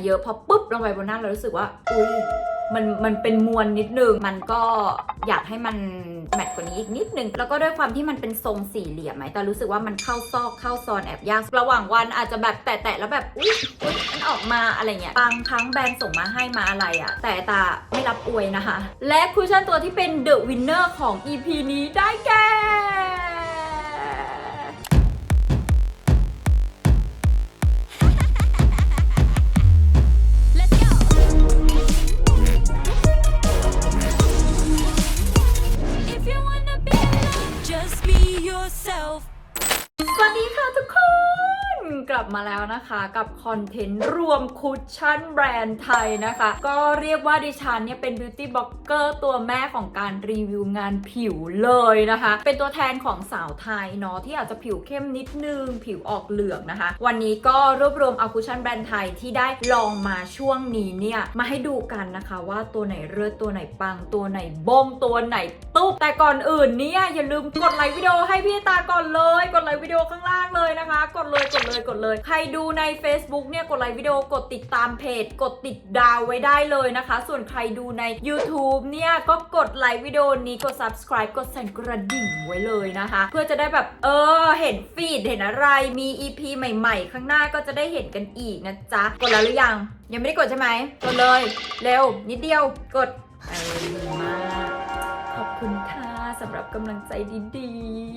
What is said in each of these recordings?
าเยอะพอปุ๊บลงไปบนหน้าเรารู้สึกว่า อุ้ยมันมันเป็นมวลนิดนึง มันก็อยากให้มันแมทกว่านี้อีกนิดนึง แล้วก็ด้วยความที่มันเป็นทรงสี่เหลี่ยมไหมแต่รู้สึกว่ามันเข้าซอกเข้าซอนแอบยาก ระหว่างวันอาจจะแบบแตะๆแล้วแบบ อุ๊ยอุ๊ยมันออกมาอะไรเงี้ย บางครั้งแบรนด์ส่งมาให้มาอะไรอะ แต่ตาไม่รับอวยนะคะ และคุชชั่นตัวที่เป็นเดอะวินเนอร์ของ EP นี้ได้แก่ วัสดีค่ะทุก กลับมาแล้วนะคะกับคอนเทนต์รวมคุชชั่นแบรนด์ไทยนะคะ ก็เรียกว่าดิฉันเนี่ยเป็นบิวตี้บล็อกเกอร์ตัวแม่ของการรีวิวงานผิวเลยนะคะ เป็นตัวแทนของสาวไทยเนาะที่อาจจะผิวเข้มนิดนึง ผิวออกเหลืองนะคะ วันนี้ก็รวบรวมเอาคุชชั่นแบรนด์ไทยที่ได้ลองมาช่วงนี้เนี่ยมาให้ดูกันนะคะ ว่าตัวไหนเลิศตัวไหนปังตัวไหนบงตัวไหนตุ๊บแต่ก่อนอื่นเนี่ยอย่าลืมกดไลค์วิดีโอให้พี่ตาก่อนเลย กดไลค์วิดีโอข้างล่างเลยนะคะ กดเลยกดเลยกดเลย ใครดูใน Facebook เนี่ยกดไลค์วิดีโอกดติดตามเพจ กดติดดาวไว้ได้เลยนะคะ ส่วนใครดูใน YouTube เนี่ยก็กดไลค์วิดีโอนี้กด subscribe กดสั่นกระดิ่งไว้เลยนะคะ เพื่อจะได้แบบเออเห็นฟีดเห็นอะไรมี EP ใหม่ๆ ข้างหน้าก็จะได้เห็นกันอีกนะจ๊ะ กดแล้วหรือยัง ยังไม่ได้กดใช่ไหมกดเลย เร็วนิดเดียวกด สำหรับกำลังใจดี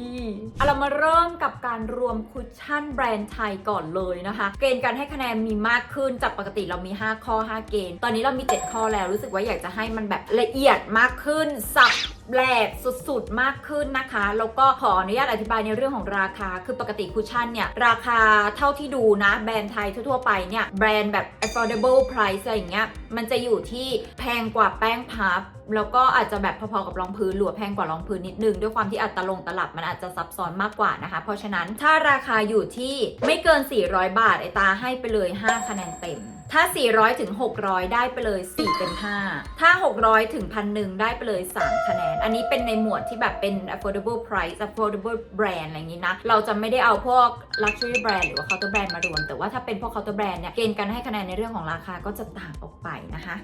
ๆเอาเรามาเริ่มกับการรวมคุชชั่นแบรนด์ไทยก่อนเลยนะคะ เกณฑ์การให้คะแนนมีมากขึ้นจากปกติเรามี 5 ข้อ 5 เกณฑ์ ตอนนี้เรามี 7 ข้อแล้วรู้สึกว่าอยากจะให้มันแบบละเอียดมากขึ้นสับแหลกสุดๆ มากขึ้นนะคะ แล้วก็ขออนุญาตอธิบายในเรื่องของราคา คือปกติคุชชั่นเนี่ย ราคาเท่าที่ดูนะ แบรนด์ไทยทั่วๆ ไปเนี่ย แบรนด์แบบ affordable price อะไรอย่างเงี้ย มันจะอยู่ที่แพงกว่าแป้งพับแล้วก็อาจจะแบบพอๆกับรองพื้นหรือแพงกว่ารองพื้นนิดนึง ด้วยความที่อัตลงตลับมันอาจจะซับซ้อนมากกว่านะคะ เพราะฉะนั้นถ้าราคาอยู่ที่ไม่เกิน 400 บาทไอตาให้ไปเลย 5 คะแนนเต็มถ้า 400 ถึง 600 ได้ไปเลย 4เต็ม5ถ้า 600 ถึง1,001ได้ไปเลย 3 คะแนน อันนี้เป็นในหมวดที่แบบเป็น affordable price affordable brand อะไรอย่างนี้นะ เราจะไม่ได้เอาพวก luxury brand หรือว่า counter brand มารวม แต่ว่าถ้าเป็นพวก counter brand เนี่ย เกณฑ์การให้คะแนนในเรื่องของราคาก็จะต่างออกไปนะคะ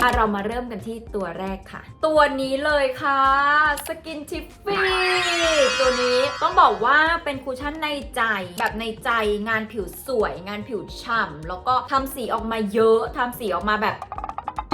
อะเรามาเริ่มกันที่ตัวแรกค่ะ ตัวนี้เลยค่ะสกินทิฟฟี่ตัวนี้ต้องบอกว่าเป็นคูชั่นในใจ แบบในใจงานผิวสวย งานผิวฉ่ำแล้วก็ทำสีออกมาเยอะทำสีออกมาแบบ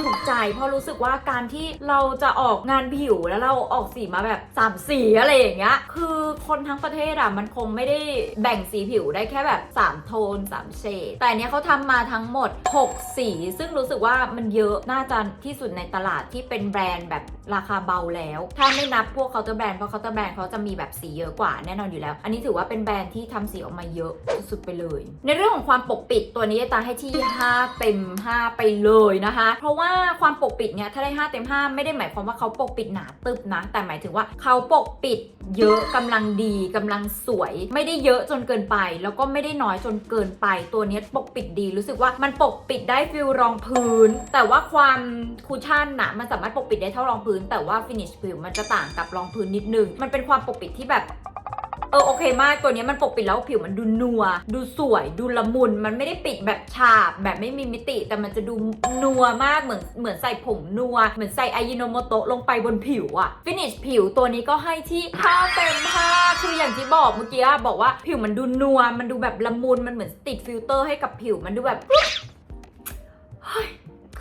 ถูกใจเพราะรู้สึกว่าการที่เราจะออกงานผิวแล้วเราออกสีมาแบบสามสีอะไรอย่างเงี้ยคือคนทั้งประเทศอะมันคงไม่ได้แบ่งสีผิวได้แค่แบบ 3 โทน 3 เฉดแต่เนี้ยเขาทำมาทั้งหมด 6 สี ซึ่งรู้สึกว่ามันเยอะน่าจะที่สุดในตลาดที่เป็นแบรนด์แบบราคาเบาแล้ว ถ้าไม่นับพวกเคาน์เตอร์แบรนด์เพราะเคาน์เตอร์แบรนด์เขาจะมีแบบสีเยอะกว่าแน่นอนอยู่แล้ว อันนี้ถือว่าเป็นแบรนด์ที่ทำสีออกมาเยอะสุดๆไปเลย ในเรื่องของความปกปิดตัวนี้ตาให้ที่ 5 เต็ม 5 ไปเลยนะคะ เพราะว่าว่าความปกปิดเนี่ยถ้าได้ 5 เต็ม 5 ไม่ได้หมายความว่าเขาปกปิดหนาตึบนะ แต่หมายถึงว่าเขาปกปิดเยอะกำลังดีกำลังสวย ไม่ได้เยอะจนเกินไป แล้วก็ไม่ได้น้อยจนเกินไป ตัวนี้ปกปิดดี รู้สึกว่ามันปกปิดได้ฟิลรองพื้น แต่ว่าความคูชั่นนะมันสามารถปกปิดได้เท่ารองพื้น แต่ว่าฟินิชผิวมันจะต่างกับรองพื้นนิดนึงมันเป็นความปกปิดที่แบบ เออโอเคมากตัวนี้มันปกปิดแล้วผิวมันดูนัว ดูสวยดูละมุน มันไม่ได้ปิดแบบฉาบแบบไม่มีมิติ แต่มันจะดูนัวมากเหมือนเหมือนใส่ผงนัว เหมือนใส่อายิโนโมโตะลงไปบนผิวอะฟินิชผิวตัวนี้ก็ให้ที่5เต็ม5คืออย่างที่บอกเมื่อกี้อะบอกว่าผิวมันดูนัว มันดูแบบละมุนมันเหมือนติดฟิลเตอร์ให้กับผิวมันดูแบบ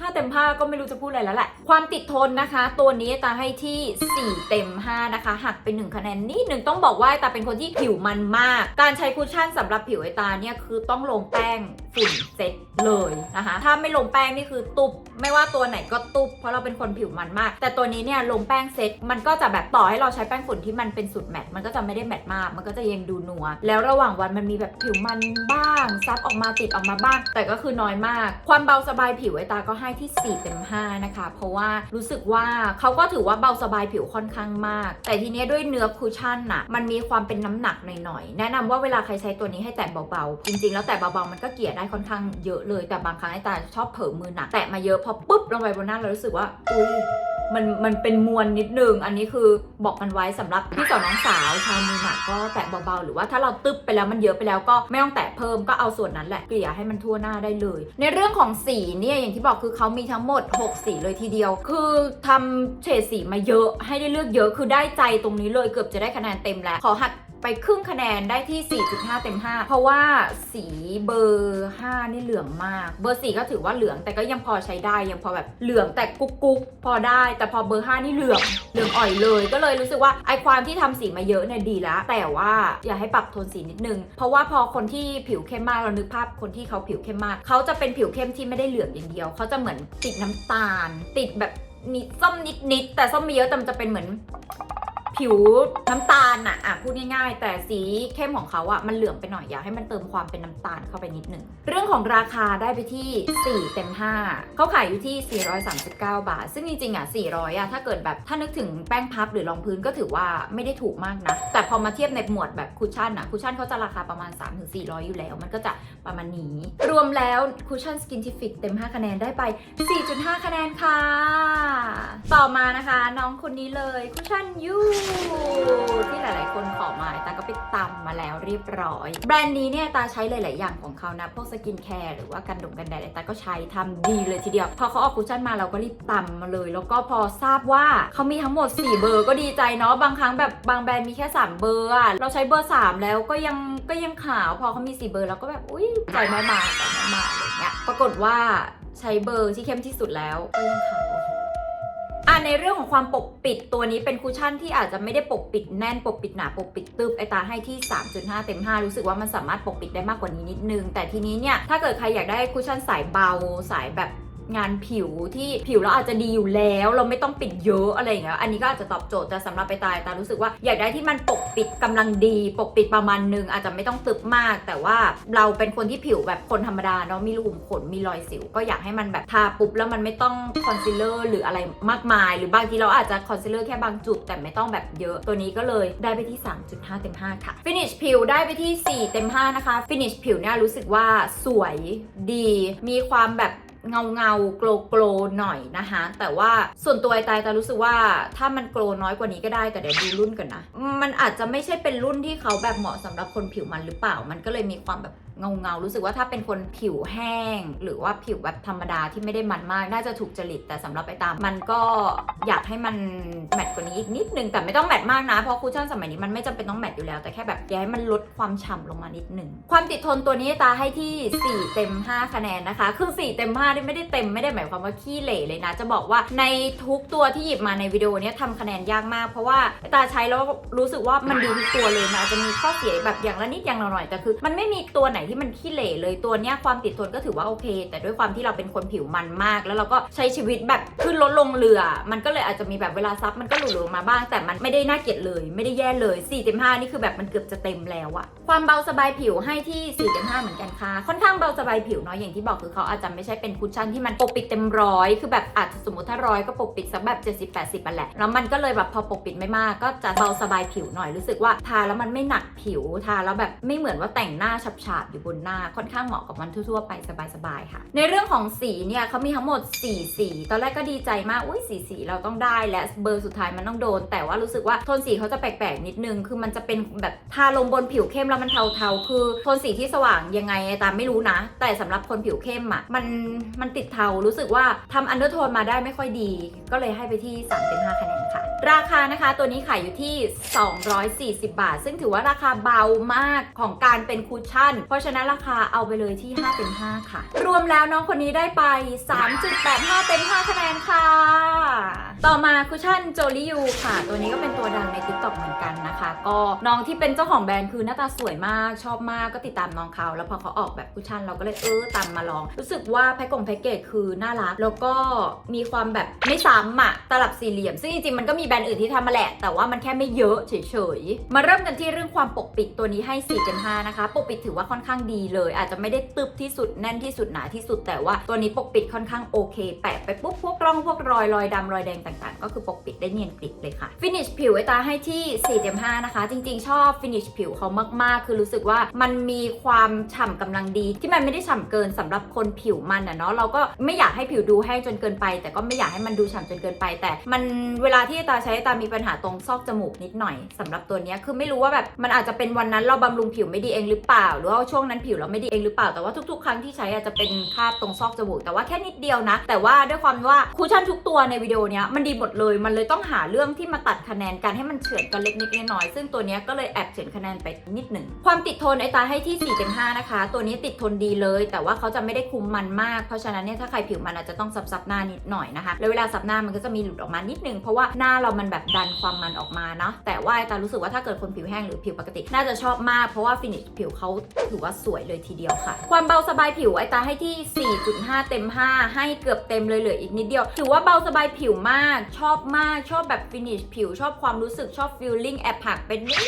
เฮ้ยค่าเต็ม 5 ก็ไม่รู้จะพูดอะไรแล้วแหละ ความติดทนนะคะ ตัวนี้ตาให้ที่ 4 เต็ม 5 นะคะ หักไป 1 คะแนนนิดหนึ่งต้องบอกว่าตาเป็นคนที่ผิวมันมาก การใช้คุชชั่นสำหรับผิวไอตาเนี่ยคือต้องลงแป้งฝุ่นเซ็ตเลยนะคะ ถ้าไม่ลงแป้งนี่คือตุบ ไม่ว่าตัวไหนก็ตุบ เพราะเราเป็นคนผิวมันมาก แต่ตัวนี้เนี่ยลงแป้งเซ็ตมันก็จะแบบต่อให้เราใช้แป้งฝุ่นที่มันเป็นสูตรแมทมันก็จะไม่ได้แมทมาก มันก็จะยังดูนัว แล้วระหว่างวันมันมีแบบผิวมันบ้าง ซับออกมาติดออกมาบ้าง แต่ก็คือน้อยมาก ความเบาสบายผิวไอตาก็ให้ที่ 4 เต็ม 5 นะคะ เพราะว่ารู้สึกว่าเขาก็ถือว่าเบาสบายผิวค่อนข้างมาก แต่ทีนี้ด้วยเนื้อคุชชั่นน่ะ มันมีความเป็นน้ำหนักหน่อยๆ แนะนำว่าเวลาใครใช้ตัวนี้ให้แตะเบาๆ จริงๆ แล้วแตะเบาๆ มันก็เกลี่ยได้ค่อนข้างเยอะเลย แต่บางครั้งไอ้ตาชอบเผลอมือหนัก แตะมาเยอะพอปุ๊บลงไปบนหน้าเรารู้สึกว่า อุ้ย มันมันเป็นมวลนิดนึง อันนี้คือบอกกันไว้สำหรับพี่สาวน้องสาวชาวมือหนักก็แตะเบาๆ หรือว่าถ้าเราตึบไปแล้วมันเยอะไปแล้วก็ไม่ต้องแตะเพิ่มก็เอาส่วนนั้นแหละเกลี่ยให้มันทั่วหน้าได้เลย ในเรื่องของสีเนี่ยอย่างที่บอกคือเขามีทั้งหมด 6 สีเลยทีเดียว คือทำเฉดสีมาเยอะให้ได้เลือกเยอะคือได้ใจตรงนี้เลยเกือบจะได้คะแนนเต็มแล้วขอหัก ไปครึ่งคะแนนได้ที่ 4.5 เต็ม 5 เพราะว่าสีเบอร์ 5 นี่เหลืองมาก เบอร์ 4 ก็ถือว่าเหลืองแต่ก็ยังพอใช้ได้ยังพอแบบเหลืองแต่กุ๊กกุ๊กพอได้ แต่พอเบอร์ 5 นี่เหลืองเหลืองอ่อยเลย ก็เลยรู้สึกว่าไอความที่ทำสีมาเยอะเนี่ยดีแล้วแต่ว่าอย่าให้ปรับโทนสีนิดนึง เพราะว่าพอคนที่ผิวเข้มมากเรานึกภาพคนที่เขาผิวเข้มมาก เขาจะเป็นผิวเข้มที่ไม่ได้เหลืองอย่างเดียว เขาจะเหมือนติดน้ำตาล ติดแบบนิดส้มนิดๆแต่ส้มม่เยอะแต่มันจะเป็นเหมือน ผิวน้ำตาลน่ะอะพูดง่ายๆ แต่สีเข้มของเขาอะมันเหลืองไปหน่อยอยากให้มันเติมความเป็นน้ำตาลเข้าไปนิดหนึ่ง เรื่องของราคาได้ไปที่ 4 เต็ม 5 เขาขายอยู่ที่ 439 บาท ซึ่งจริงๆอะ400อะถ้าเกิดแบบถ้านึกถึงแป้งพับหรือรองพื้นก็ถือว่าไม่ได้ถูกมากนะ แต่พอมาเทียบในหมวดแบบคุชชั่นอะคุชชั่นเขาจะราคาประมาณ 3-400 อยู่แล้ว มันก็จะประมาณนี้ รวมแล้วคุชชั่นสกินทิฟิกเต็ม 5 คะแนนได้ไป 4.5 คะแนนค่ะ ต่อมานะคะ น้องคนนี้เลยคุชชั่นยูที่หลาย ๆ คนขอมาตาก็ไปตำมาแล้วเรียบร้อย แบรนด์นี้เนี่ยตาใช้หลาย ๆ อย่างของเขานะ พวกสกินแคร์หรือว่ากันดงกันแดดตาก็ใช้ทำดีเลยทีเดียว พอเขาออกคุชชั่นมาเราก็รีบตำมาเลย แล้วก็พอทราบว่าเขามีทั้งหมด 4 เบอร์ก็ดีใจเนาะบางครั้งแบบบางแบรนด์มีแค่ 3 เบอร์อะเราใช้เบอร์ 3 แล้วก็ยังก็ยังขาว พอเขามี 4 เบอร์เราก็แบบอุ้ยใจไม่มาใจไม่มาอะไรอย่างเงี้ยปรากฏว่าใช้เบอร์ที่เข้มที่สุดแล้วก็ยังขาว อะในเรื่องของความปกปิดตัวนี้เป็นคุชชั่นที่อาจจะไม่ได้ปกปิดแน่นปกปิดหนาปกปิดตึบไอตาให้ที่ 3.5 เต็ม 5 รู้สึกว่ามันสามารถปกปิดได้มากกว่านี้นิดนึง แต่ทีนี้เนี่ยถ้าเกิดใครอยากได้คุชชั่นสายเบาสายแบบ งานผิวที่ผิวเราอาจจะดีอยู่แล้ว เราไม่ต้องปิดเยอะอะไรอย่างเงี้ยอันนี้ก็อาจจะตอบโจทย์แต่สำหรับไปตายตารู้สึกว่าอยากได้ที่มันปกปิดกำลังดี ปกปิดประมาณนึงอาจจะไม่ต้องตึบมาก แต่ว่าเราเป็นคนที่ผิวแบบคนธรรมดาเนาะมีรูขุมขนมีรอยสิว ก็อยากให้มันแบบทาปุ๊บแล้วมันไม่ต้องคอนซีลเลอร์หรืออะไรมากมาย หรือบางทีเราอาจจะคอนซีลเลอร์แค่บางจุด แต่ไม่ต้องแบบเยอะตัวนี้ก็เลยได้ไปที่ 3.5 เต็ม 5 ค่ะฟินิชผิวได้ไปที่ 4 เต็ม 5 นะคะฟินิชผิวเนี่ยรู้สึกว่าสวยดี มีความแบบ เงาเงาโกลโกลหน่อยนะคะ แต่ว่าส่วนตัวไอตายแต่รู้สึกว่าถ้ามันโกลน้อยกว่านี้ก็ได้แต่เดี๋ยวดูรุ่นกันนะ มันอาจจะไม่ใช่เป็นรุ่นที่เขาแบบเหมาะสำหรับคนผิวมันหรือเปล่า มันก็เลยมีความแบบ เงาเงาๆรู้สึกว่าถ้าเป็นคนผิวแห้ง หรือว่าผิวแบบธรรมดาที่ไม่ได้มันมาก น่าจะถูกจริตแต่สำหรับไปตาม มันก็อยากให้มันแมทกว่านี้อีกนิดนึงแต่ไม่ต้องแมทมากนะ เพราะคุชชั่นสมัยนี้มันไม่จำเป็นต้องแมทอยู่แล้ว แต่แค่แบบอยากให้มันลดความฉ่ำลงมานิดนึงความติดทนตัวนี้ตาให้ที่ 4 เต็ม 5 คะแนนนะคะ คือ 4 เต็ม5นี่ไม่ได้เต็มไม่ได้หมายความว่าขี้เหร่เลยนะ จะบอกว่าในทุกตัวที่หยิบมาในวิดีโอนี้ทำคะแนนยากมาก เพราะว่าตาใช้แล้วรู้สึกว่ามันดีทุกตัวเลยนะจจะมีข้อเสียแบบอย่างละนิดอย่างละหน่อยแต่คือ มันไม่มีตัวไหนที่มันขี้เหร่เลยตัวเนี้ยความติดทนก็ถือว่าโอเค แต่ด้วยความที่เราเป็นคนผิวมันมาก แล้วเราก็ใช้ชีวิตแบบขึ้นลดลงเรือ มันก็เลยอาจจะมีแบบเวลาซับมันก็หลุดลงมาบ้าง แต่มันไม่ได้น่าเกลียดเลยไม่ได้แย่เลย4เต็ม5นี่คือแบบมันเกือบจะเต็มแล้วอะความเบาสบายผิวให้ที่4เต็ม5เหมือนกันค่ะค่อนข้างเบาสบายผิวเนาะอย่างที่บอกคือเขาอาจจะไม่ใช่เป็นคุชชั่นที่มันปกปิดเต็มร้อยคือแบบอาจจะสมมติถ้าร้อยก็ปกปิดสักแบบ 70-80อันแหละแล้วมันก็เลยแบบพอปกปิดไม่มากก็จะเบาสบายผิวหน่อยรู้สึกว่าทาแล้วมันไม่หนักผิวทาแล้วแบบไม่เหมือนว่าแต่งหน้าฉาบๆอยู่บนหน้าค่อนข้างเหมาะกับมันทั่วๆไปสบายๆค่ะ ในเรื่องของสีเนี่ยเขามีทั้งหมด 4 สี ตอนแรกก็ดีใจมากอุ้ยสีสีเราต้องได้และเบอร์สุดท้ายมันต้องโดน แต่ว่ารู้สึกว่าโทนสีเขาจะแปลกๆนิดนึง คือมันจะเป็นแบบทาลงบนผิวเข้มแล้วมันเทาๆ คือโทนสีที่สว่างยังไงตามไม่รู้นะ แต่สำหรับคนผิวเข้มอะมันมันติดเทารู้สึกว่าทำอันเดอร์โทนมาได้ไม่ค่อยดี ก็เลยให้ไปที่3เป็น5คะแนนค่ะ ราคานะคะตัวนี้ขายอยู่ที่ 240 บาท ซึ่งถือว่าราคาเบามากของการเป็นคุชชั่นเพราะฉะนั้นราคาเอาไปเลยที่5เต็ม5ค่ะ รวมแล้วน้องคนนี้ได้ไป 3.85 เต็ม 5 คะแนนค่ะ ต่อมาคุชชั่นโจลิยูค่ะ ตัวนี้ก็เป็นตัวดังใน t ิ k t o k เหมือนกันนะคะ ก็น้องที่เป็นเจ้าของแบรนด์คือหน้าตาสวยมากชอบมากก็ติดตามน้องเขาแล้วพอเขาออกแบบคุชชั่นเราก็เลยเออตามมาลอง รู้สึกว่าแพ็กกงแพ็กเกจคือน่ารัก แล้วก็มีความแบบไม่ซ้ำอะตลับสี่เหลี่ยม ซึ่งจริงๆมันก็มีแบรนด์อื่นที่ทำมาแหละ แต่ว่ามันแค่ไม่เยอะเฉยๆมาเริ่มกันที่เรื่องความปกปิดตัวนี้ให้4เต็ม5นะคะปกปิดถือว่าค่อนข้างดีเลย อาจจะไม่ได้ตึบที่สุดแน่นที่สุดหนาที่สุด แต่ว่าตัวนี้ปกปิดค่อนข้างโอเค แปะไปปุ๊บพวกร่องพวกรอยรอยดำรอยแดงต่างๆ ก็คือปกปิดได้เนียนกริบเลยค่ะฟินิชผิวไอตาให้ที่4เต็ม5นะคะ จริงๆ ชอบฟินิชผิวเขามากๆ คือรู้สึกว่ามันมีความฉ่ำกำลังดี ที่มันไม่ได้ฉ่ำเกินสำหรับคนผิวมันอะเนาะเราก็ไม่อยากให้ผิวดูแห้งจนเกินไป แต่ก็ไม่อยากให้มันดูฉ่ำจนเกินไป แต่มันเวลาที่ตาใช้ตามีปัญหาตรงซอกจมูกนิดหน่อยสำหรับตัวนี้คือไม่รู้ว่าแบบมันอาจจะเป็นวันนั้นเราบำรุงผิวไม่ดีเองหรือเปล่า หรือว่าช่วงนั้นผิวเราไม่ดีเองหรือเปล่าแต่ว่าทุก ๆ ครั้งที่ใช้อาจจะเป็นคราบตรงซอกจมูกแต่ว่าแค่นิดเดียวนะ แต่ว่าด้วยความว่าคูชั่นทุกตัวในวิดีโอเนี้ยมันดีหมดเลยมันเลยต้องหาเรื่องที่มาตัดคะแนนกันให้มันเฉือนกันเล็กนิดน้อยซึ่งตัวนี้ก็เลยแอบเฉือนคะแนนไปนิดหนึ่งความติดทนไอตาให้ที่4เต็ม5นะคะ ตัวนี้ติดทนดีเลย แต่ว่าเขาจะไม่ได้คุมมันมาก เพราะฉะนั้นเนี่ยถ้าใครผิวมันอาจจะต้องซับซับหน้านิดหน่อยนะคะแล้วเวลาซับหน้ามันก็จะมีหลุดออกมานิดนึงเพราะว่าหน้าเรามันแบบดันความมันออกมาเนาะแต่ว่าไอตารู้สึกว่าถ้าเกิดคนผิวแห้งหรือผิวปกติ น่าจะชอบมากเพราะว่าฟินิชผิวเขาถือว่าสวยเลยทีเดียวค่ะ ความเบาสบายผิวไอตาให้ที่ 4.5 เต็ม 5 ให้เกือบเต็มเลยเหลืออีกนิดเดียว ถือว่าเบาสบายผิวมาก ชอบมาก ชอบแบบฟินิชผิว ชอบความรู้สึก ชอบฟีลลิ่งแอบผักเป็นนิด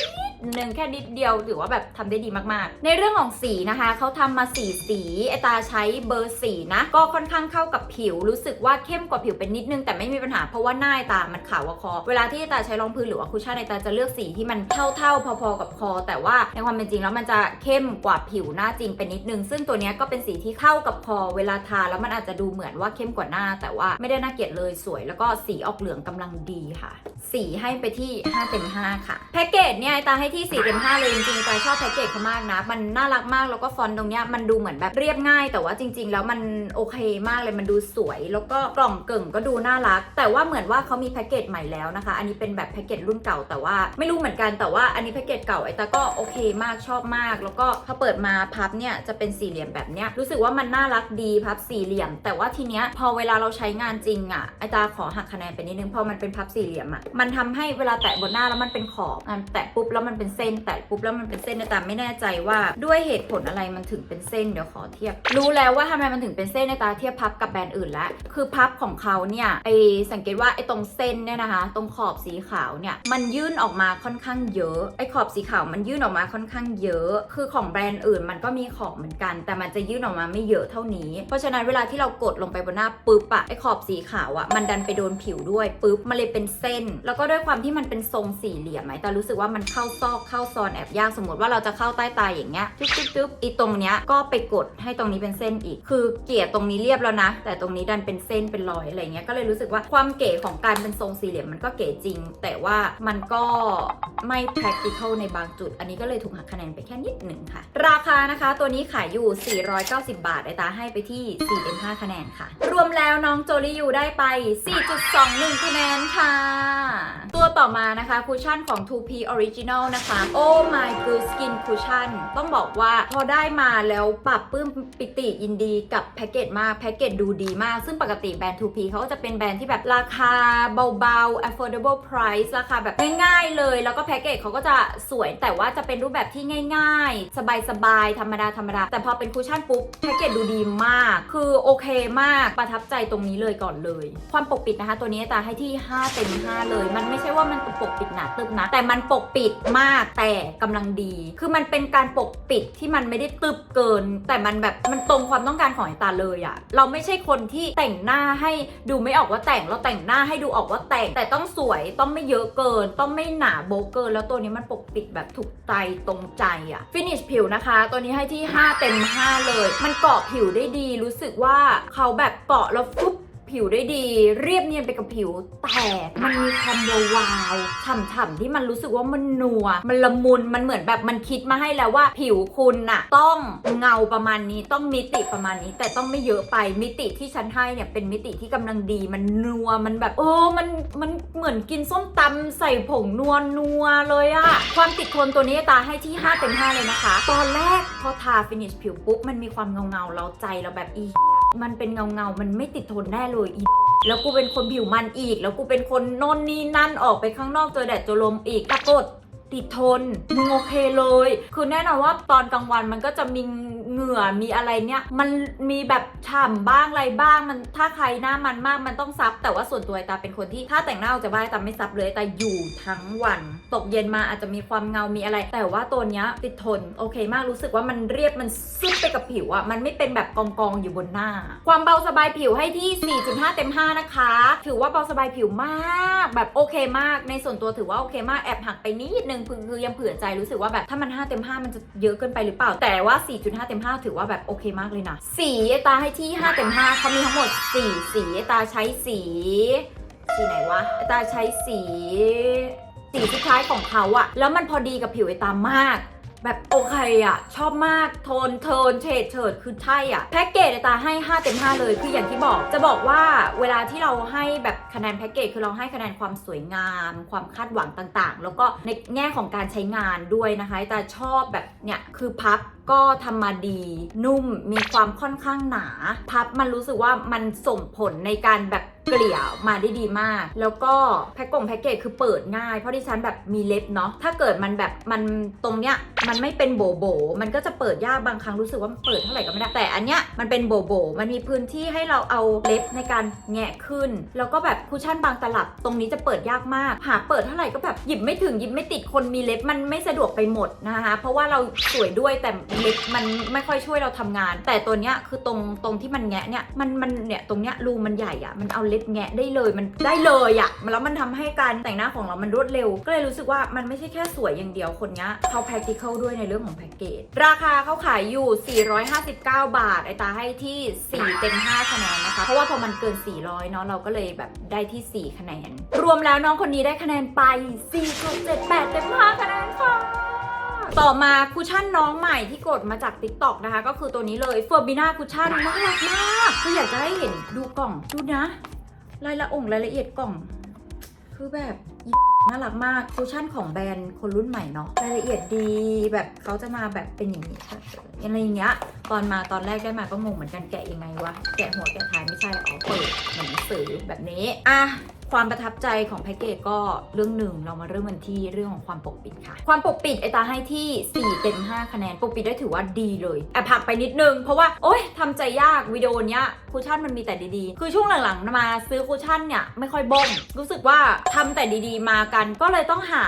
หนึ่งแค่นิดเดียวถือว่าแบบทำได้ดีมากๆ ในเรื่องของสีนะคะเขาทำมาสีสีไอตาใช้เบอร์สีนะ ก็ค่อนข้างเข้ากับผิว รู้สึกว่าเข้มกว่าผิวเป็นนิดนึง แต่ไม่มีปัญหาเพราะว่าหน้าตามันขาวกว่าคอ เวลาที่ไอตาใช้รองพื้นหรือว่าคุชชั่นไอตาจะเลือกสีที่มันเท่าๆ พอๆกับคอ แต่ว่าในความเป็นจริงแล้วมันจะเข้มกว่าผิวผิวหน้าจริงเป็นนิดนึง ซึ่งตัวนี้ก็เป็นสีที่เข้ากับคอเวลาทาแล้วมันอาจจะดูเหมือนว่าเข้มกว่าหน้า แต่ว่าไม่ได้น่าเกลียดเลยสวย แล้วก็สีออกเหลืองกำลังดีค่ะ สีให้ไปที่5เต็ม5ค่ะแพ็กเกจเนี่ยไอตาให้ที่4เต็ม5เลยจริงๆตาชอบแพ็กเกจเขามากนะ มันน่ารักมากแล้วก็ฟอนต์ตรงเนี้ยมันดูเหมือนแบบเรียบง่าย แต่ว่าจริง ๆ แล้วมันโอเคมากเลยมันดูสวย แล้วก็กล่องเกิ่งก็ดูน่ารัก แต่ว่าเหมือนว่าเขามีแพ็กเกจใหม่แล้วนะคะ อันนี้เป็นแบบแพ็กเกจรุ่นเก่าแต่ว่าไม่รู้เหมือนกันแต่ว่าอันนี้แพ็กเกจเก่าไอตาก็โอเคมากชอบมาก แล้วก็พอเปิดมาพับเนี่ยจะเป็นสี่เหลี่ยมแบบเนี้ยรู้สึกว่ามันน่ารักดีพับสี่เหลี่ยม แต่ว่าทีเนี้ยพอเวลาเราใช้งานจริงอะไอตาขอหักคะแนนไปนิดนึงพอมันเป็นพับสี่เหลี่ยมอะมันทำให้เวลาแตะบนหน้าแล้วมันเป็นขอบอะแตะปุ๊บแล้วมันเป็นเส้น แตะปุ๊บแล้วมันเป็นเส้นไอ้ตาไม่แน่ใจว่าด้วยเหตุผลอะไรมันถึงเป็นเส้นเดี๋ยวขอเทียบ รู้แล้วว่าทำไมมันถึงเป็นเส้นในตาเทียบพับกับแบรนด์อื่นล้วคือพับของเขาเนี่ยไอสังเกตว่าไอตรงเส้นเนี่ยนะคะ ตรงขอบสีขาวเนี่ยมันยื่นออกมาค่อนข้างเยอะไอขอบสีขาวมันยื่นออกมาค่อนข้างเยอะ คือของแบรนด์อื่นมันก็มีขอบเหมือนกัน แต่มันจะยื่นออกมาไม่เยอะเท่านี้ เพราะฉะนั้นเวลาที่เรากดลงไปบนหน้าปุ๊บอะไอขอบสีขาวอะมันดันไปโดนผิวด้วยปุ๊บมันเลยเป็นเส้น แล้วก็ด้วยความที่มันเป็นทรงสี่เหลี่ยมไหมแต่รู้สึกว่ามันเข้าซอกเข้าซอนแอบยากสมมติว่าเราจะเข้าใต้ตาอย่างเงี้ยจุ๊บจุ๊บจุ๊บอีตรงเนี้ยก็ไปกดให้ตรงนี้เป็นเส้นอีก คือเกลี่ยตรงนี้เรียบแล้วนะ แต่ตรงนี้ดันเป็นเส้นเป็นรอยอะไรเงี้ยก็เลยรู้สึกว่าความเก๋ของการเป็นทรงสี่เหลี่ยมมันก็เก๋จริง แต่ว่ามันก็ไม่ practical ในบางจุด อันนี้ก็เลยถูกหักคะแนนไปแค่นิดหนึ่งค่ะราคานะคะ ตัวนี้ขายอยู่ 490 บาทไอตาให้ไปที่4.5คะแนนค่ะ รวมแล้วน้องโจลี่ยูได้ไป 4.21 คะแนนค่ะ ตัวต่อมานะคะคุชชั่นของ 2P Original นะคะ Oh my good skin cushion ต้องบอกว่าพอได้มาแล้วปรับปื้มปิติยินดีกับแพ็กเกจมากแพ็กเกจดูดีมาก ซึ่งปกติแบรนด์ 2P เขาก็จะเป็นแบรนด์ที่แบบราคาเบาๆ affordable price ราคาแบบง่ายๆเลย แล้วก็แพ็กเกจเขาก็จะสวยแต่ว่าจะเป็นรูปแบบที่ง่าย ๆ สบายๆธรรมดาธรรมดา แต่พอเป็นคุชชั่นปุ๊บแพ็กเกจดูดีมาก คือโอเคมากประทับใจตรงนี้เลยก่อนเลย ความปกปิดนะคะ ตัวนี้ตาให้ที่ 5 เต็ม 5 เลย มันไม่ใช่ว่ามันปกปิดหนาตึบนะ แต่มันปกปิดมากแต่กำลังดี คือมันเป็นการปกปิดที่มันไม่ได้ตึบเกิน แต่มันแบบมันตรงความต้องการของไอตาเลยอะเราไม่ใช่คนที่แต่งหน้าให้ดูไม่ออกว่าแต่งเราแต่งหน้าให้ดูออกว่าแต่ง แต่ต้องสวยต้องไม่เยอะเกิน ต้องไม่หนาโบเกิน แล้วตัวนี้มันปกปิดแบบถูกใจตรงใจอะฟินิชผิวนะคะตัวนี้ให้ที่ 5 เต็ม 5 เลย มันเกาะผิวได้ดี รู้สึกว่าเขาแบบเกาะแล้วฟุบ ผิวได้ดี เรียบเนียนไปกับผิว แต่มันมีความวาวๆฉ่ำๆที่มันรู้สึกว่ามันนัว มันละมุนมันเหมือนแบบมันคิดมาให้แล้วว่า ผิวคุณน่ะ ต้องเงาประมาณนี้ต้องมิติประมาณนี้ แต่ต้องไม่เยอะไปมิติที่ฉันให้เนี่ยเป็นมิติที่กำลังดี มันนัวมันแบบเออมันมันเหมือนกินส้มตำใส่ผงนัวนัวเลยอะความติดทนตัวนี้ตาให้ที่5เต็ม5เลยนะคะ ตอนแรกพอทาฟินิชผิวปุ๊บมันมีความเงาเงาเราใจเราแบบอี มันเป็นเงาเงามันไม่ติดทนแน่เลยอีแล้วกูเป็นคนผิวมันอีก แล้วกูเป็นคนโน่นนี่นั่นออกไปข้างนอกเจอแดดเจอลมอีกปรากฏติดทนมึงโอเคเลย คือแน่นอนว่าตอนกลางวันมันก็จะมี เหงื่อมีอะไรเนี่ยมันมีแบบฉ่ำบ้างอะไรบ้างมันถ้าใครหน้ามันมากมันต้องซับ แต่ว่าส่วนตัวไอตาเป็นคนที่ถ้าแต่งหน้าออกจากบ้านตาไม่ซับเลยแต่อยู่ทั้งวัน ตกเย็นมาอาจจะมีความเงามีอะไร แต่ว่าตัวเนี้ยติดทนโอเคมากรู้สึกว่ามันเรียบมันซึมไปกับผิวอะมันไม่เป็นแบบกองกองอยู่บนหน้า ความเบาสบายผิวให้ที่ 4.5 เต็ม 5 นะคะ ถือว่าเบาสบายผิวมาก แบบโอเคมากในส่วนตัวถือว่าโอเคมากแอบหักไปนิดนึงคือยังเผื่อใจรู้สึกว่าแบบถ้ามัน 5 เต็ม 5 มันจะเยอะเกินไปหรือเปล่า แต่ว่า 4.5 เต็ม5 ถือว่าแบบโอเคมากเลยนะสีตาให้ที่ 5 เต็ม 5เขามีทั้งหมด 4 สีตาใช้สี สีไหนวะตาใช้สีสีสุดท้ายของเขาอะแล้วมันพอดีกับผิวไอตามากแบบโอเคอะชอบมากโทนโทนเฉดเฉิดคือใช่อะแพ็กเกจตาให้ 5 เต็ม 5 เลยคืออย่างที่บอก จะบอกว่าเวลาที่เราให้แบบคะแนนแพ็กเกจคือเราให้คะแนนความสวยงาม ความคาดหวังต่างๆ แล้วก็ในแง่ของการใช้งานด้วยนะคะตาชอบแบบเนี่ยคือพับก็ทำมาดีนุ่มมีความค่อนข้างหนา พับมันรู้สึกว่ามันส่งผลในการแบบเกลี่ยมาได้ดีมาก แล้วก็แพ็กกงแพ็กเกจคือเปิดง่าย เพราะดิฉันแบบมีเล็บเนาะถ้าเกิดมันแบบมันตรงเนี้ยมันไม่เป็นโบโบ มันก็จะเปิดยากบางครั้งรู้สึกว่ามันเปิดเท่าไหร่ก็ไม่ได้แต่อันเนี้ยมันเป็นโบโบ มันมีพื้นที่ให้เราเอาเล็บในการแงะขึ้น แล้วก็แบบคุชชั่นบางตลับตรงนี้จะเปิดยากมาก หาเปิดเท่าไหร่ก็แบบหยิบไม่ถึงหยิบไม่ติดคนมีเล็บมันไม่สะดวกไปหมดนะคะเพราะว่าเราสวยด้วยแต่เล็บมันไม่ค่อยช่วยเราทำงาน แต่ตัวเนี้ยคือตรงตรงที่มันแงะเนี่ยมันมันเนี่ยตรงเนี้ยรูมันใหญ่อะมันเอาเล็บแงะได้เลยมันได้เลยอะแล้วมันทำให้การแต่งหน้าของเรามันรวดเร็ว ก็เลยรู้สึกว่ามันไม่ใช่แค่สวยอย่างเดียวคนเนี้ยเขา practical ด้วยในเรื่องของแพ็กเกจราคาเขาขายอยู่ 459 บาท ไอตาให้ที่ 4 เต็ม5คะแนนนะคะ เพราะว่าพอมันเกิน 400 เนาะเราก็เลยแบบได้ที่ 4 คะแนน รวมแล้วน้องคนนี้ได้คะแนนไป 4.78 เต็ม5คะแนนค่ะ ต่อมาคุชชั่นน้องใหม่ที่กดมาจาก t ิ k t o k นะคะ ก็คือตัวนี้เลยเฟอร์บิน่าคุชชั่นน่ารักมากคืออยากจะให้เห็นดูกล่องดูนะ รายละองค์รายละเอียดกล่อง คือแบบน่ารักมากคุชชั่นของแบรนด์คนรุ่นใหม่เนาะรายละเอียดดีแบบเขาจะมาแบบเป็นอย่างนี้อะไรอย่างเงี้ยตอนมาตอนแรกได้มาก็งงเหมือนกันแกะยังไงวะแกะหัวแกะท้ายไม่ใช่อ๋อเปิดหนหนังสือแบบนี้อะ ความประทับใจของแพ็กเกจก็เรื่องหนึ่งเรามาเริ่มกันที่เรื่องของความปกปิดค่ะ ความปกปิดไอตาให้ที่ 4 เต็ม 5 คะแนน ปกปิดได้ถือว่าดีเลยแอบผักไปนิดนึง เพราะว่า โอ๊ยทำใจยากวิดีโอเนี้ยคุชชั่นมันมีแต่ดีๆ คือช่วงหลังๆ มาซื้อคุชชั่นเนี่ยไม่ค่อยบ้งรู้สึกว่าทำแต่ดีๆ มากัน ก็เลยต้องหา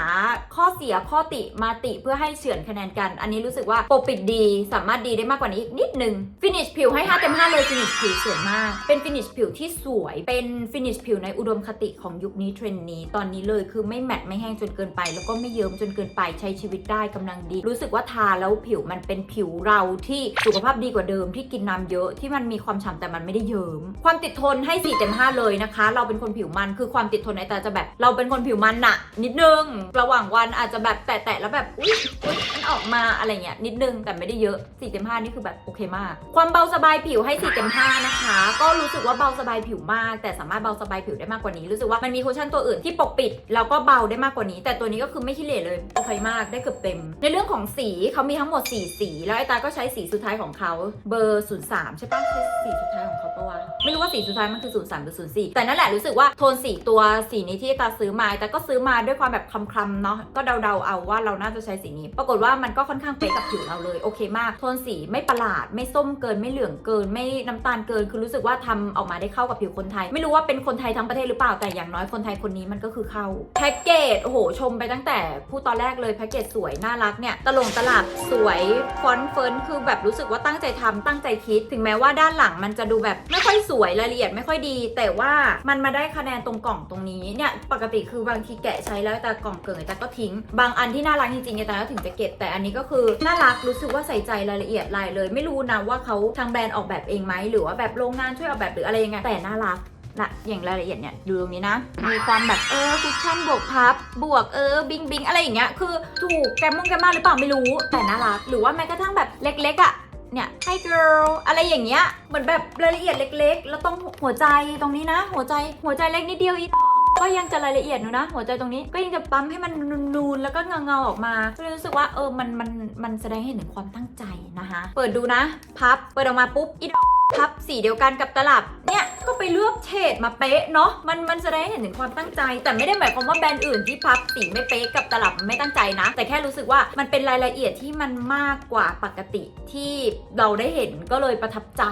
ข้อเสียข้อติมาติเพื่อให้เฉือนคะแนนกัน อันนี้รู้สึกว่าปกปิดดีสามารถดีได้มากกว่านี้อีกนิดนึงฟินิชผิวให้5เต็ม5เลยฟินิชผิวสวยมาก เป็นฟินิชผิวที่สวยเป็นฟินิชผิวในอุดมคติของยุคนี้เทรนด์นี้ ตอนนี้เลยคือไม่แมตต์ไม่แห้งจนเกินไป แล้วก็ไม่เยิ้มจนเกินไปใช้ชีวิตได้กำลังดี รู้สึกว่าทาแล้วผิวมันเป็นผิวเราที่สุขภาพดีกว่าเดิมที่กินน้ำเยอะที่มันมีความฉ่ำแต่มันไม่ได้เยิ้มความติดทนให้4เต็ม5เลยนะคะ เราเป็นคนผิวมันคือความติดทนในต่จะแบบ เราเป็นคนผิวมันหนะนิดนึงระหว่างวันอาจจะแบบแตะๆแล้วแบบอุ๊ยอุ๊ยมันออกมาอะไรเงี้ยนิดนึงแต่ไม่ได้เยอะ4เต็ม5นี่คือแบบโอเคมาก ความเบาสบายผิวให้4เต็ม5นะคะ ก็รู้สึกว่าเบาสบายผิวมาก แต่สามารถเบาสบายผิวได้มากกว่านี้รู้สึกว่ามันมีคุชชั่นตัวอื่นที่ปกปิดแล้วก็เบาได้มากกว่านี้ แต่ตัวนี้ก็คือไม่ขี้เหร่เลยโอเคมากได้เกือบเต็ม ในเรื่องของสีเขามีทั้งหมด 4 สี แล้วไอตาก็ใช้สีสุดท้ายของเขาเบอร์03ใช่ปะใช่สีสุดท้ายของเขาปะวะไม่รู้ว่าสีสุดท้ายมันคือ03หรือ04แต่นั่นแหละรู้สึกว่าโทนสีตัวสีนี้ที่ไอ้ตาซื้อมาแต่ก็ซื้อมาด้วยความแบบคลำๆเนาะก็เดาๆเอาว่าเราน่าจะใช้สีนี้ ปรากฏว่ามันก็ค่อนข้างเป๊ะกับผิวเราเลยโอเคมาก โทนสีไม่ประหลาด ไม่ส้มเกินไม่เหลืองเกิน ไม่น้ำตาลเกิน คือรู้สึกว่าทำออกมาได้เข้ากับผิวคนไทย ไม่รู้ว่าเป็นคนไทยทั้งประเทศหรือเปล่าแต่อย่างน้อยคนไทยคนนี้มันก็คือเข้าแพ็กเกจโอ้โหชมไปตั้งแต่พูดตอนแรกเลยแพ็กเกจสวยน่ารักเนี่ยตลงตลับสวยฟอนต์เฟิร์นคือแบบรู้สึกว่าตั้งใจทำตั้งใจคิด ถึงแม้ว่าด้านหลังมันจะดูแบบไม่ค่อยสวยรายละเอียดไม่ค่อยดี แต่ว่ามันมาได้คะแนนตรงกล่องตรงนี้เนี่ยปกติคือบางทีแกะใช้แล้วแต่กล่องเกินแต่ก็ทิ้ง บางอันที่น่ารักจริงๆแต่ก็ถึงจะเก็บแต่อันนี้ก็คือน่ารักรู้สึกว่าใส่ใจรายละเอียดลายเลย ไม่รู้นะว่าเขาทางแบรนด์ออกแบบเองไหมหรือว่าแบบโรงงานช่วยออกแบบหรืออะไรยังไงแต่น่ารัก นะอย่างรายละเอียดเนี่ยดูตรงนี้นะ มีความแบบเออคุชชั่นบวกพับบวกเออบิงบิงอะไรอย่างเงี้ยคือถูกแกมมงแกมมาหรือเปล่าไม่รู้แต่น่ารักหรือว่าแม้กระทั่งแบบเล็กๆอะ่ะเนี่ยให้ girl อะไรอย่างเงี้ย เหมือนแบบรายละเอียดเล็ก ๆ แล้วต้องหัวใจตรงนี้นะ หัวใจหัวใจเล็กนิดเดียวอีดอกก็ยังจะรายละเอียดอยู่นะ หัวใจตรงนี้ก็ยังจะปั๊มให้มันนูนๆแล้วก็เงาๆออกมาก็เลยรู้สึกว่าเออมันมันมันแสดงให้เห็นถึงความตั้งใจนะคะ เปิดดูนะ พับ เปิดออกมาปุ๊บอีดอก พับสีเดียวกันกับตลับเนี่ยก็ไปเลือกเฉดมาเป๊ะเนาะมันมันแสดงให้เห็นถึงความตั้งใจ แต่ไม่ได้หมายความว่าแบรนด์อื่นที่พับสีไม่เป๊ะกับตลับไม่ตั้งใจนะ แต่แค่รู้สึกว่ามันเป็นรายละเอียดที่มันมากกว่าปกติที่เราได้เห็นก็เลยประทับใจ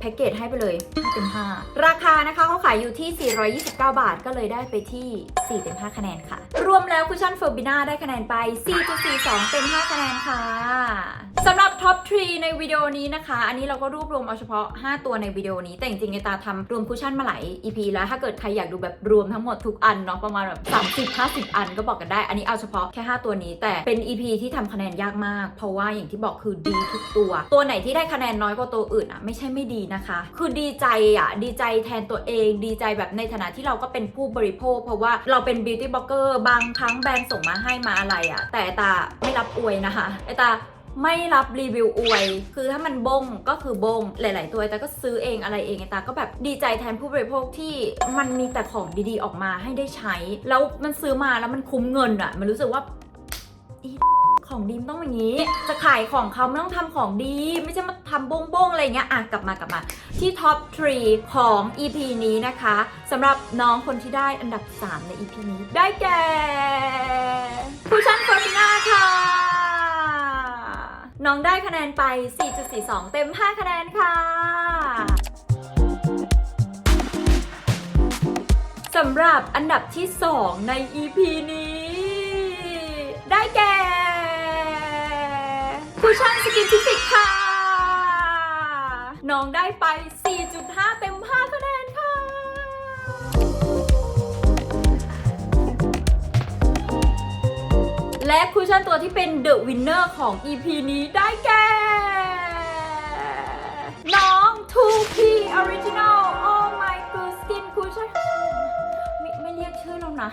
แพ็กเกจให้ไปเลย5เต็ม5ราคานะคะเขาขายอยู่ที่ 429 บาทก็เลยได้ไปที่4เต็ม5คะแนนค่ะ รวมแล้วคุชชั่นเฟอร์บิน่าได้คะแนนไป 4.42 เต็ม5คะแนนค่ะ สำหรับท็อป 3 ในวิดีโอนี้นะคะ อันนี้เราก็รวบรวมเอาเฉพาะ 5 ตัวในวิดีโอนี้ แต่จริงๆในตาทำรวมคุชชั่นมาหลาย EP แล้ว ถ้าเกิดใครอยากดูแบบรวมทั้งหมดทุกอันเนาะประมาณแบบ30 50 อันก็บอกกันได้ อันนี้เอาเฉพาะแค่ 5 ตัวนี้ แต่เป็น EP ที่ทำคะแนนยากมาก เพราะว่าอย่างที่บอกคือดีทุกตัว ตัวไหนที่ได้คะแนนน้อยกว่าตัวอื่นอะไม่ใช่ไม่ดีนะคะ คือดีใจอะดีใจแทนตัวเอง ดีใจแบบในฐานะที่เราก็เป็นผู้บริโภค เพราะว่าเราเป็นบิวตี้บล็อกเกอร์บางครั้งแบรนด์ส่งมาให้มาอะไรอะแต่ตาไม่รับอวยนะคะไอตา ไม่รับรีวิวอวย คือถ้ามันบงก็คือบงหลาย ๆ ตัวแต่ก็ซื้อเองอะไรเองไอตาก็แบบดีใจแทนผู้บริโภคที่มันมีแต่ของดีๆออกมาให้ได้ใช้ แล้วมันซื้อมาแล้วมันคุ้มเงินอะมันรู้สึกว่าของดีมต้องอย่างนี้ จะขายของเขาไม่ต้องทำของดี ไม่ใช่มาทำบงบงๆอะไรเงี้ย อะ กลับมากลับมา ที่ท็อป3ของ EP นี้นะคะสำหรับน้องคนที่ได้อันดับ 3 ใน EP นี้ ได้แก่ผู้ชันฟอร์มิน่าค่ะ น้องได้คะแนนไป 4.42 เต็ม 5 คะแนนค่ะสำหรับอันดับที่ 2 ใน EP นี้ ได้แก่คูชั่นสกินทิฟิกค่ะ น้องได้ไป 4.5 เต็ม และคูชั่นตัวที่เป็นเดอะวินเนอร์ของ EP นี้ได้แก่ น้อง 2P Original Oh My Good Skin Cushion ไม่ไม่เรียกชื่อแล้วนะ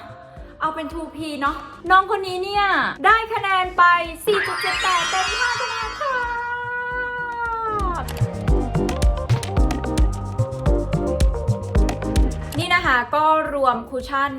เอาเป็น 2P เนาะน้องคนนี้เนี่ย ได้คะแนนไป 4.78เต็ม5คะแนน ก็รวมคุชชั่น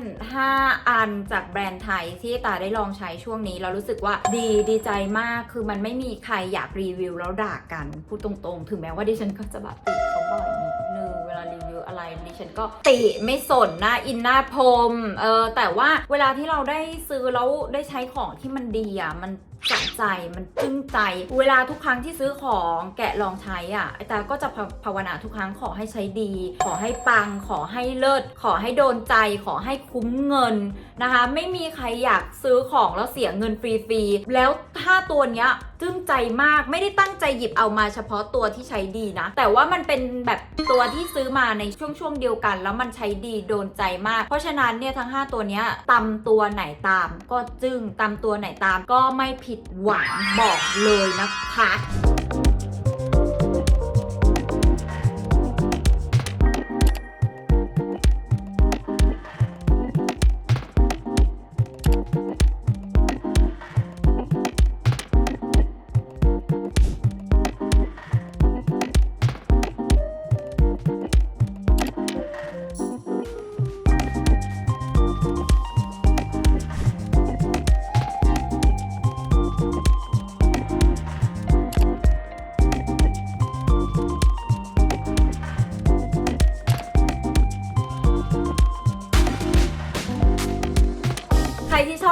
5 อันจากแบรนด์ไทยที่ตาได้ลองใช้ช่วงนี้เรารู้สึกว่าดีดีใจมากคือมันไม่มีใครอยากรีวิวแล้วด่ากัน พูดตรงๆ ถึงแม้ว่าดิฉันก็จะแบบติเขาบ่อยนิดนึงเวลารีวิวอะไรดิฉันก็ติไม่สนหน้าอินหน้าพรมเออแต่ว่าเวลาที่เราได้ซื้อแล้วได้ใช้ของที่มันดีอะมัน สะใจมันจึ้งใจ เวลาทุกครั้งที่ซื้อของแกะลองใช้อะไอตาก็จะภาวนาทุกครั้งขอให้ใช้ดี ขอให้ปัง ขอให้เลิศขอให้โดนใจ ขอให้คุ้มเงินนะคะ ไม่มีใครอยากซื้อของแล้วเสียเงินฟรีๆแล้วถ้าตัวเนี้ยจึ้งใจมากไม่ได้ตั้งใจหยิบเอามาเฉพาะตัวที่ใช้ดีนะ แต่ว่ามันเป็นแบบตัวที่ซื้อมาในช่วงช่วงเดียวกัน แล้วมันใช้ดีโดนใจมาก เพราะฉะนั้นเนี่ยทั้ง 5 ตัวเนี้ยตำตัวไหนตามก็จึ้งตำตัวไหนตามก็ไม่ผิดหวังบอกเลยนะคะ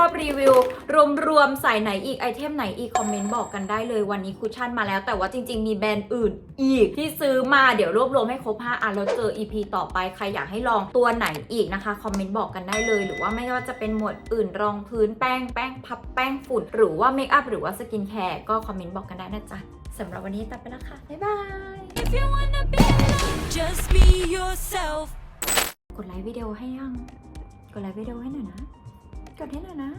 อบรีวิว รวมๆใส่ไหนอีกไอเทมไหนอีกคอมเมนต์บอกกันได้เลยวันนี้คุชชั่นมาแล้ว แต่ว่าจริง ๆ มีแบรนด์อื่นอีกที่ซื้อมาเดี๋ยวรวบรวมให้ครบ5อันแล้วเจอ EP ต่อไปใครอยากให้ลองตัวไหนอีกนะคะคอมเมนต์บอกกันได้เลย หรือว่าไม่ว่าจะเป็นหมวดอื่นรองพื้นแป้งแป้งพับแป้งฝุ่น หรือว่าเมคอัพหรือว่าสกินแคร์ก็คอมเมนต์บอกกันได้นะจ๊ะสำหรับวันนี้ตัดไปแล้วค่ะบ๊ายบาย If you wanna be loved, just be yourself. กดไลค์วิดีโอให้ยัง กดไลค์วิดีโอให้หน่อยนะ กดให้หน่อยนะ